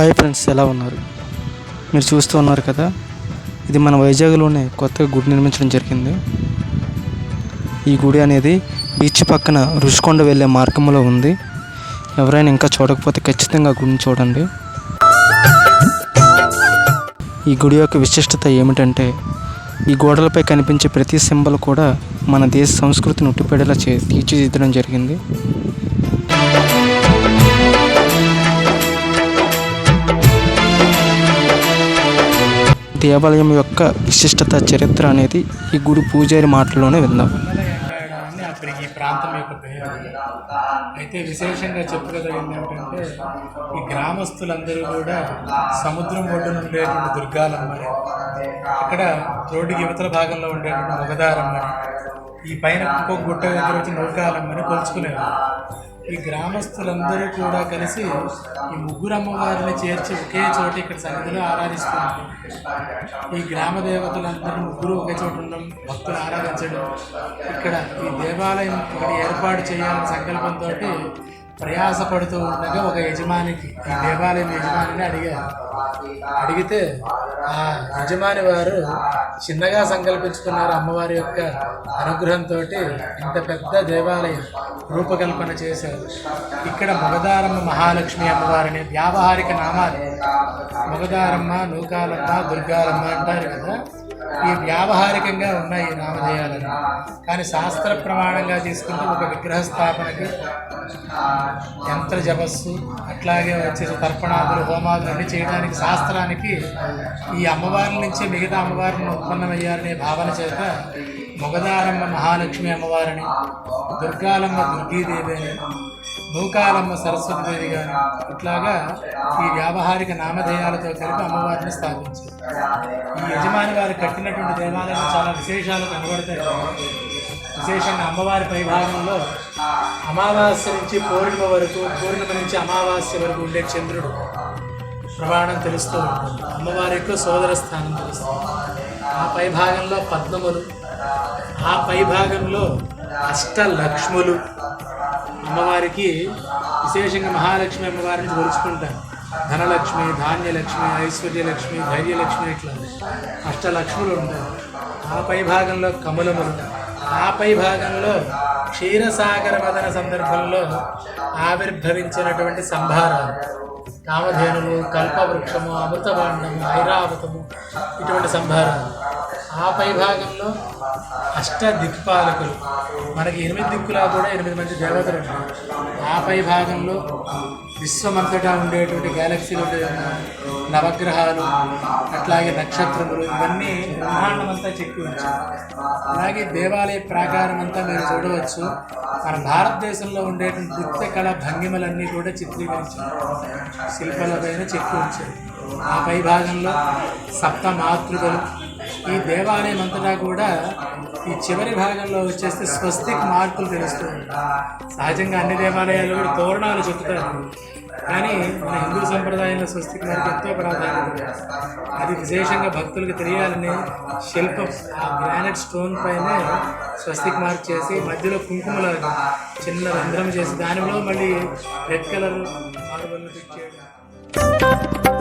Hi friends ఎలా ఉన్నారు? మీరు చూస్తూ ఉన్నారు కదా ఇది మన వైజాగ్లోనే కొత్తగా గుడి నిర్మించడం జరిగింది. ఈ గుడి అనేది బీచ్ పక్కన రుషికొండ వెళ్ళే మార్గంలో ఉంది. ఎవరైనా ఇంకా చూడకపోతే ఖచ్చితంగా గుడిని చూడండి. ఈ గుడి యొక్క విశిష్టత ఏమిటంటే ఈ గోడలపై కనిపించే ప్రతి సింబల్ కూడా మన దేశ సంస్కృతిని ఉట్టిపడేలా చే తీర్చిదిద్దడం జరిగింది. దేవాలయం యొక్క విశిష్టత చరిత్ర అనేది ఈ గుడి పూజారి మాటల్లోనే విందాం. అని అక్కడ ఈ ప్రాంతం యొక్క పేరు. అయితే విశేషంగా చెప్పుకోదగింది ఏంటంటే ఈ గ్రామస్తులందరూ కూడా సముద్రం ఒడ్డున ఉండేటువంటి దుర్గాలమ్మని అక్కడ రోడ్డుకి యువతల భాగంలో ఉండేటువంటి మొగదారమ్మని ఈ పైన ఇంకో గుట్ట దగ్గర వచ్చి నౌకాలమ్మని కొలుచుకునేవారు ఈ గ్రామస్తులందరూ కూడా కలిసి ఈ ముగ్గురు అమ్మవారిని చేర్చి ఒకే చోట ఇక్కడ సన్నిధిలో ఆరాధిస్తున్నారు. ఈ గ్రామ దేవతలందరూ ముగ్గురు ఒకే చోట ఉండడం భక్తులు ఆరాధించడం. ఇక్కడ ఈ దేవాలయం ఇక్కడ ఏర్పాటు చేయాలనే సంకల్పంతో ప్రయాసపడుతూ ఉండగా ఒక యజమానికి ఈ దేవాలయం యజమానిని అడిగారు అడిగితే ఆ యజమాని వారు చిన్నగా సంకల్పించుకున్నారు అమ్మవారి యొక్క అనుగ్రహంతో ఇంత పెద్ద దేవాలయం రూపకల్పన చేశారు. ఇక్కడ మొగదారమ్మ మహాలక్ష్మి అమ్మవారిని వ్యావహారిక నామాలు. మొగదారమ్మ నూకాలమ్మ దుర్గాలమ్మ అంటారు కదా. ఈ వ్యావహారికంగా ఉన్నాయి ఈ నామధేయాలను కానీ శాస్త్ర ప్రమాణంగా తీసుకుంటే ఒక విగ్రహ స్థాపనకి యంత్ర జపస్సు అట్లాగే వచ్చేసి తర్పణాదులు హోమాదులు అన్ని చేయడానికి శాస్త్రానికి ఈ అమ్మవారి నుంచే మిగతా అమ్మవారిని ఉత్పన్నమయ్యారనే భావన చేత మొగదారమ్మ మహాలక్ష్మి అమ్మవారిని దుర్గాలమ్మ దుర్గీదేవి అని నూకాలమ్మ సరస్వతిదేవి గారు ఇట్లాగా ఈ వ్యావహారిక నామధేయాలతో కలిపి అమ్మవారిని స్థాపించారు. ఈ యజమాని వారు కట్టినటువంటి దేవాలయం చాలా విశేషాలు కనబడతాయి. విశేషంగా అమ్మవారి పైభాగంలో అమావాస్య నుంచి పౌర్ణిమ వరకు పూర్ణిమ నుంచి అమావాస్య వరకు ఉండే చంద్రుడు ప్రమాణం తెలుస్తూ ఉంటుంది. అమ్మవారి యొక్క సోదర స్థానం తెలుస్తుంది. ఆ పైభాగంలో పద్మములు ఆ పైభాగంలో అష్టలక్ష్ములు అమ్మవారికి విశేషంగా మహాలక్ష్మి అమ్మవారిని కొలుచుకుంటారు. ధనలక్ష్మి ధాన్యలక్ష్మి ఐశ్వర్యలక్ష్మి ధైర్యలక్ష్మి ఇట్లా అష్టలక్ష్ములు ఉంటాయి ఆ పై భాగంలో కమలములు ఆ పై భాగంలో క్షీరసాగర వదన సందర్భంలో ఆవిర్భవించినటువంటి సంభారాలు. కామధేనులు కల్పవృక్షము అమృతభాండము ఐరావతము ఇటువంటి సంభారాలు. ఆ పై భాగంలో అష్ట దిక్పాలకులు. మనకి ఎనిమిది దిక్కులా కూడా ఎనిమిది మంది దేవతలు ఉన్నారు ఆ పై భాగంలో విశ్వమంతటా ఉండేటువంటి గ్యాలక్సీలు ఉండే నవగ్రహాలు అట్లాగే నక్షత్రములు ఇవన్నీ బ్రహ్మాండం అంతా చెక్కి ఉంచారు. అలాగే దేవాలయ ప్రాకారం అంతా మీరు చూడవచ్చు. మన భారతదేశంలో ఉండేటువంటి నృత్య కళ భంగిమలన్నీ కూడా చిత్రీకరించారు. శిల్పాలపైన చెక్కి ఉంచారు. ఆ పై భాగంలో సప్త మాతృకలు ఈ దేవాలయం అంతటా కూడా ఈ చివరి భాగంలో వచ్చేస్తే స్వస్తిక్ మార్కులు తెలుస్తూ సహజంగా అన్ని దేవాలయాలు కూడా తోరణాలు చెప్తారు కానీ మన హిందూ సంప్రదాయంలో స్వస్తిక్ మార్క్ ఎంతో ప్రాధాన్యత. అది విశేషంగా భక్తులకు తెలియాలని శిల్పం ఆ గ్రానైట్ స్టోన్ పైన స్వస్తిక్ మార్క్ చేసి మధ్యలో కుంకుమల చిన్న రంధ్రం చేసి దానిలో మళ్ళీ రెడ్ కలర్ మార్బల్ ఫిట్ చేయడం.